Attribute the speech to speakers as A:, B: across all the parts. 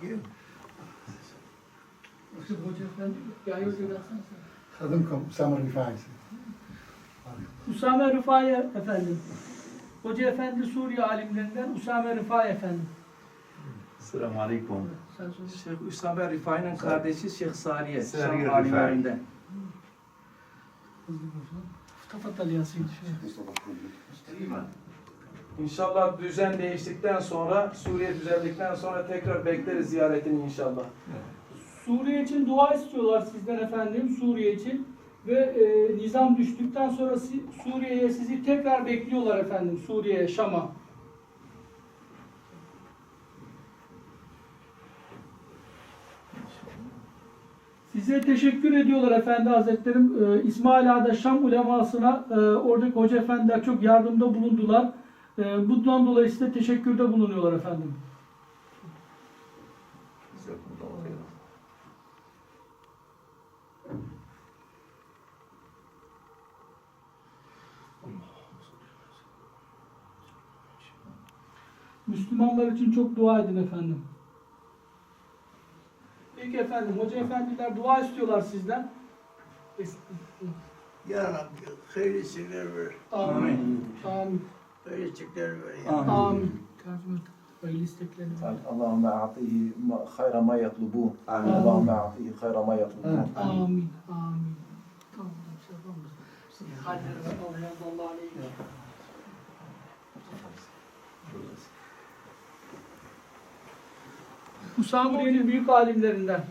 A: Peki.
B: Yoksa Hoca Efendi, yayı hoca versene sen.
A: Kadın Samar Rifai'si.
B: Usame Rıfai efendim. Hoca Efendi Suriye alimlerinden Usame Rıfai efendim.
C: Selamun Aleyküm.
D: Şeyh Üsame Rifai'nin kardeşi Şeyh Sariye.
C: Sariye
D: Şam
C: Rifai.
D: alimlerinden.
B: Hızlı konuşalım. Tafat Aliyası'ydı.
D: İnşallah düzen değiştikten sonra, Suriye düzeldikten sonra tekrar bekleriz ziyaretini inşallah.
B: Suriye için dua istiyorlar sizden efendim, Suriye için. Ve e, nizam düştükten sonra Suriye'ye sizi tekrar bekliyorlar efendim, Suriye'ye, Şam'a. Size teşekkür ediyorlar efendi hazretlerim. Ee, İsmail Ağa'da Şam ulemasına e, oradaki hoca efendiler çok yardımda bulundular. E, bundan dolayı size teşekkürde bulunuyorlar efendim. Müslümanlar için çok dua edin efendim. Peki efendim, hoca efendiler dua istiyorlar sizden.
E: Ya Rabbi hayırlısını ver.
B: Amin. Amin.
E: Böyle istekleri böyle
C: yani.
B: Amin. Hayırlı
F: istekleri. Allahümme a'tihi hayra ma
C: yatlubun.
F: Allahümme a'tihi hayra ma yatlubun.
B: Amin. Amin. Tamam. Şey Hadi. Allah'a emanet Hüsamuriye'nin büyük alimlerinden.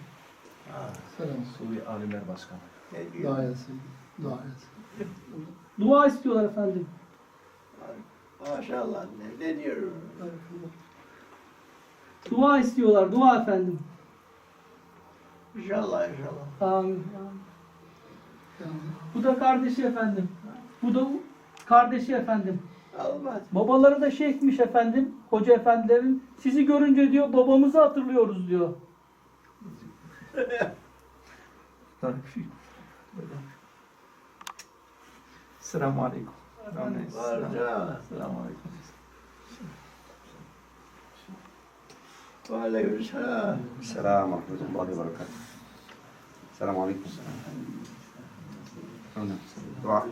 F: Suriye Alimler Başkanı.
E: Dua etsin.
A: Dua etsin.
B: Dua istiyorlar efendim.
E: Maşallah ne, ne diyor?
B: Dua istiyorlar. Dua efendim.
E: İnşallah inşallah.
B: Amin. Bu da kardeşi efendim. Bu da kardeşi efendim.
E: Olmaz.
B: Babaları da şeyhmiş efendim. Hoca efendilerin. Sizi görünce diyor babamızı hatırlıyoruz diyor.
C: Selamun Aleyküm.
E: Varca.
C: Selamun Aleyküm.
E: Aleykümselam.
G: السلام ورحمة الله وبركاته السلام عليكم دعاء